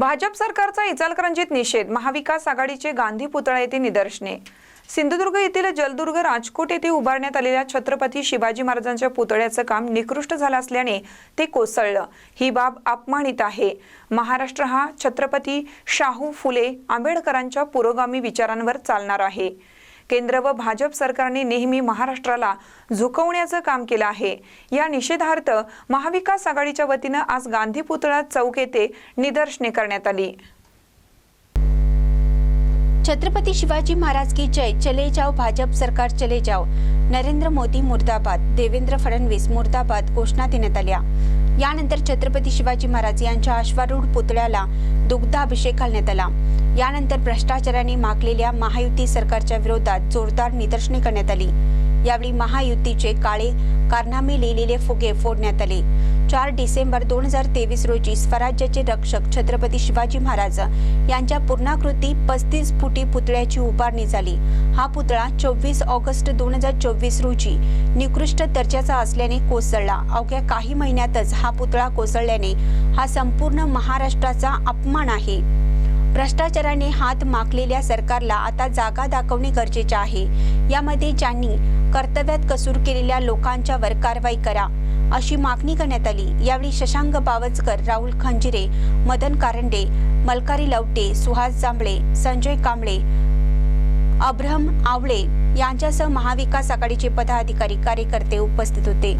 भाजप सरकारचा इचलकरंजीत निषेध महाविकास आघाडीचे गांधी पुतळा येथे निदर्शने. सिंधुदुर्ग येथील जलदुर्ग राजकोट येथे उभारण्यात आलेल्या छत्रपती शिवाजी महाराजांच्या पुतळ्याचं काम निकृष्ट झालं असल्याने ते कोसळलं. ही बाब अपमानित आहे. महाराष्ट्र हा छत्रपती शाहू फुले आंबेडकरांच्या पुरोगामी विचारांवर चालणार आहे. केंद्र व भाजप सरकारने नेहमी महाराष्ट्राला झुकवण्याचं काम केलं आहे. या निषेधार्थ महाविकास आघाडीच्या वतीनं आज गांधी पुतळा चौक येथे निदर्शने करण्यात आली. छत्रपती शिवाजी महाराज की जय चले जाओ भाजप सरकार चले जाओ. नरेंद्र मोदी मुर्दाबाद देवेंद्र फडणवीस मुर्दाबाद घोषणा देण्यात आल्या. यानंतर छत्रपती शिवाजी महाराज यांच्या अश्वारूढ पुतळ्याला दुग्धाभिषेक घालण्यात आला. यानंतर भ्रष्टाचाराने मागलेल्या महायुती सरकारच्या विरोधात जोरदार निदर्शने करण्यात आली. यावेळी महायुतीचे काळे कारनामे लिहिलेले फुगे फोडण्यात आले. चार डिसेंबर दोन हजार तेवीस रोजी स्वराज्याचे रक्षक छत्रपती शिवाजी महाराज यांच्या पूर्णाकृती पस्तीस फुटी पुतळ्याची उभारणी झाली. हा पुतळा चोवीस ऑगस्ट दोन हजार चोवीस रोजी निकृष्ट दर्जाचा असल्याने कोसळला. अवघ्या काही महिन्यातच हा पुतळा कोसळल्याने हा संपूर्ण महाराष्ट्राचा अपमान आहे. भ्रष्टाचाराने हात माकलेल्या सरकारला आता जागा दाखवणे गरजेचे आहे. यामध्ये ज्यांनी कर्तव्यात कसूर केलेल्या लोकांच्यावर कारवाई करा अशी मागणी करण्यात आली. यावेळी शशांक बावचकर राहुल खंजिरे मदन कारंडे मलकारी लवटे सुहास जांभळे संजय कांबळे अब्रहम आवळे यांच्यासह महाविकास आघाडीचे पदाधिकारी कार्यकर्ते उपस्थित होते.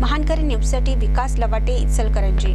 महानकरी न्यूजसाठी विकास लवाटे इचलकरंजी.